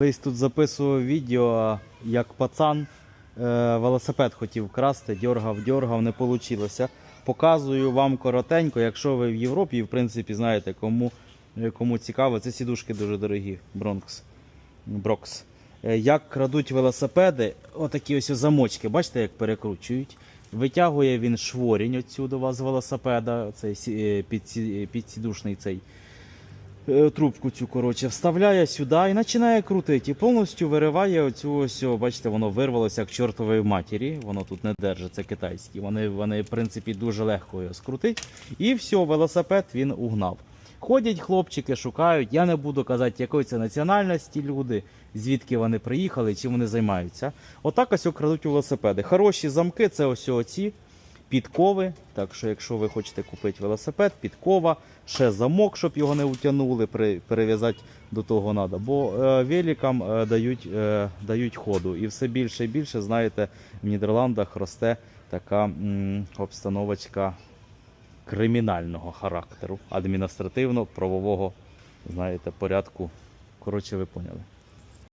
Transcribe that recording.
Колись тут записував відео, як пацан е, велосипед хотів красти, дьоргав, дьоргав, не вийшло. Показую вам коротенько, якщо ви в Європі, в принципі знаєте, кому, е, кому цікаво, це сідушки дуже дорогі, Бронкс. Брокс. Е, Як крадуть велосипеди, отакі ось замочки, бачите, як перекручують. Витягує він шворінь отсюди з велосипеда, цей е, підсідушний цей е, трубку цю, коротше, вставляє сюди і починає крутити. І повністю вириває оцю ось, бачите, воно вирвалося як чортової матері. Воно тут не держить, це китайські. Вони, вони, в принципі, дуже легко його скрутить. І все, велосипед він угнав. Ходять хлопчики, шукають. Я не буду казати, якої це національності люди, звідки вони приїхали, чим вони займаються. Отак ось крадуть велосипеди. Хороші замки це ось оці підкови. Так що, якщо ви хочете купити велосипед, підкова, ще замок, щоб його не утягнули, перев'язати до того треба. Бо е, великам е, дають, е, дають ходу. І все більше і більше, знаєте, в Нідерландах росте така м, обстановочка кримінального характеру, адміністративно-правового, знаєте, порядку. Коротше, ви поняли.